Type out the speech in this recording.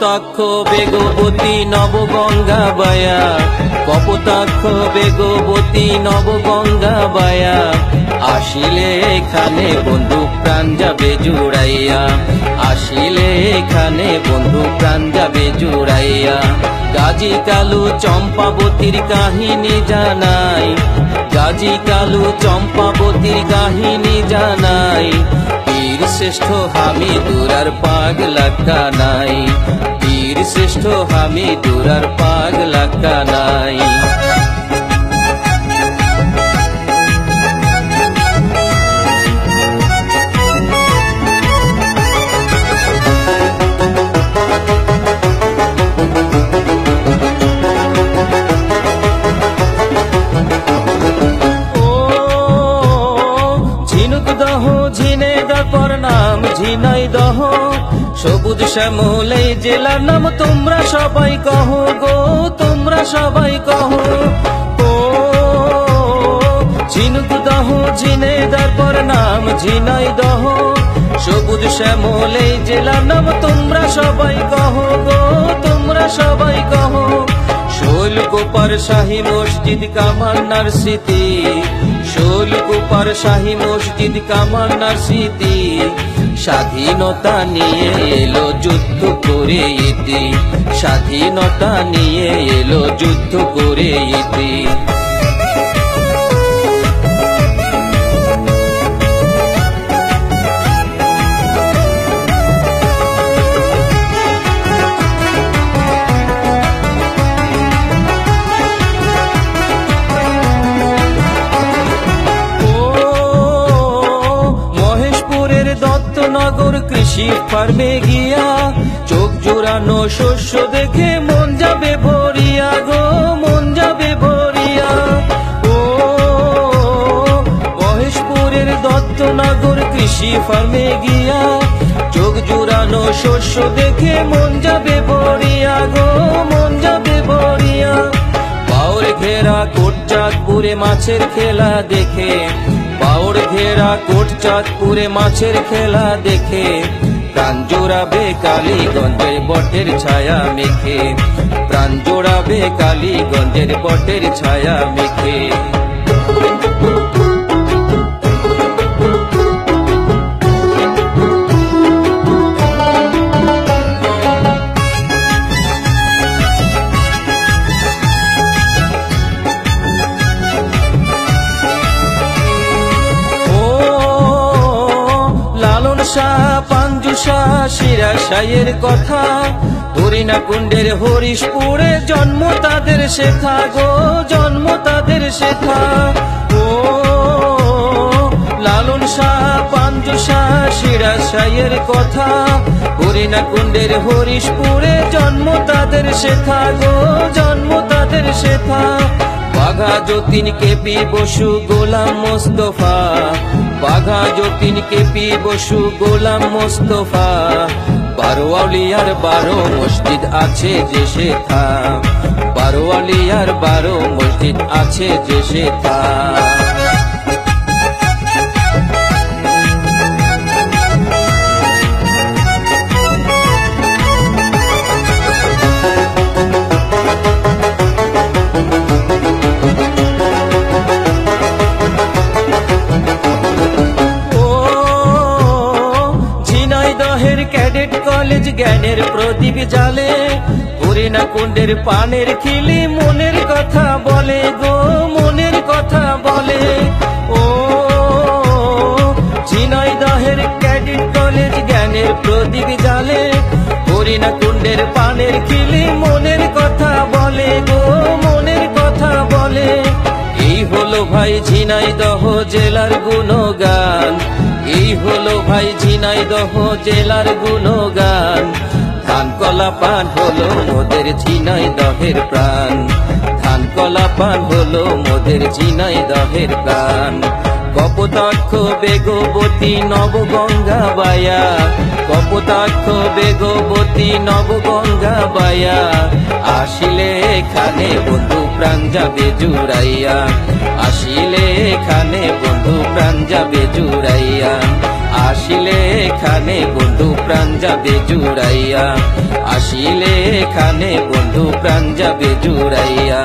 কপোতাক্ষ বেগবতী নবগঙ্গা বায়া। কপোতাক্ষ বেগবতী নবগঙ্গা বায়া। আসিলে এখানে বন্ধু প্রাণ যাবে জুড়াইয়া। আসিলে এখানে বন্ধু প্রাণ যাবে জুড়াইয়া। গাজী কালু চম্পাবতীর কাহিনী জানাই। গাজী কালু চম্পাবতীর কাহিনী জানাই। শ্রেষ্ঠ হামি পাগ পাগলা নাই। বীর শ্রেষ্ঠ হামি পাগ পাগলা কানাই দহ, ঝিনে দর নাম, ঝিনাই দহ। সবুজ শ্যামলে জেলার নাম তোমরা সবাই কহ গো, তোমরা সবাই কহ ও ঝিনুক দহ, ঝিনে দর নাম, ঝিনাই দহ। সবুজ শ্যামলে জেলার নাম তোমরা সবাই কহ গো, তোমরা সবাই কহ। শোল গোপার শাহী মসজিদ কামান্নার স্মৃতি শোল গোপার শাহী মসজিদ কামান্নার স্মৃতি। স্বাধীনতা নিয়ে এলো যুদ্ধ করে ইতি। স্বাধীনতা নিয়ে এলো যুদ্ধ করে ইতি। কৃষি ফার্মে গিয়া চোখ জোড়ানো শস্য দেখে মন যাবে ভরিয়া গো, মন যাবে ভরিয়া। ও মহেশপুরের দত্তনগর কৃষি ফার্মে গিয়া চোখ জোড়ানো শস্য দেখে মন যাবে ভরিয়া গো, মন যাবে ভরিয়া। বাউর ঘেরা কোটচাঁদপুরে মাছের খেলা দেখে বাউর ঘেরা কোট চাঁদপুরে মাছের খেলা দেখে। প্রাণ জোড়াবে কালীগঞ্জের বটের ছায়া মেখে। প্রাণ জোড়াবে কালীগঞ্জের বটের ছায়া মেখে। লালন শাহ পাঞ্জু শাহ শিরা শাহের কথা। হরিণা কুণ্ডের হরিশপুরে জন্ম তাদের শেখা গো, জন্ম তাদের শেখা। ও লালন শাহ পাঞ্জু শাহ শিরা শাহের কথা। হরিণা কুণ্ডের হরিশপুরে জন্ম তাদের শেখা গো, জন্ম তাদের শেখা। Bagha Jatin K P Basu Golam Mustafa. Bagha Jatin K P Basu Golam Mustafa. বারো আউলিয়ার বারো মসজিদ আছে যে সে বারো আউলিয়ার বারো মসজিদ আছে যে সে ও ঝিনাইদহের ক্যাডেট কলেজ জ্ঞানের প্রদীপ জালে হরিণা কুণ্ডের পানের খিলি মনের কথা বলে গো, মনের কথা বলে। ও, ঝিনাইদহের ক্যাডেট কলেজ জ্ঞানের প্রদীপ জালে হরিণা কুণ্ডের পানের খিলি মনের কথা বলে গো, মনের কথা বলে। এই হলো ভাই ঝিনাইদহ জেলার গুণগান এই হলো ভাই ঝিনাইদহ জেলার গুণগান। ধান, কলা, পান হলো মোদের ঝিনাইদহের প্রাণ। ধান, কলা, পান হলো মোদের ঝিনাইদহের প্রাণ। কপোতাক্ষ, বেগবতী, নবগঙ্গা বায়া। কপোতাক্ষ, বেগবতী, নবগঙ্গা বায়া। আসিলে এখানে বন্ধু প্রাণ যাবে জুড়াইয়া। আসিলে এখানে বন্ধু প্রাণ যাবে জুড়াইয়া। আসিলে এখানে বন্ধু প্রাণ যাবে জুড়াইয়া। আসিলে এখানে বন্ধু প্রাণ যাবে জুড়াইয়া।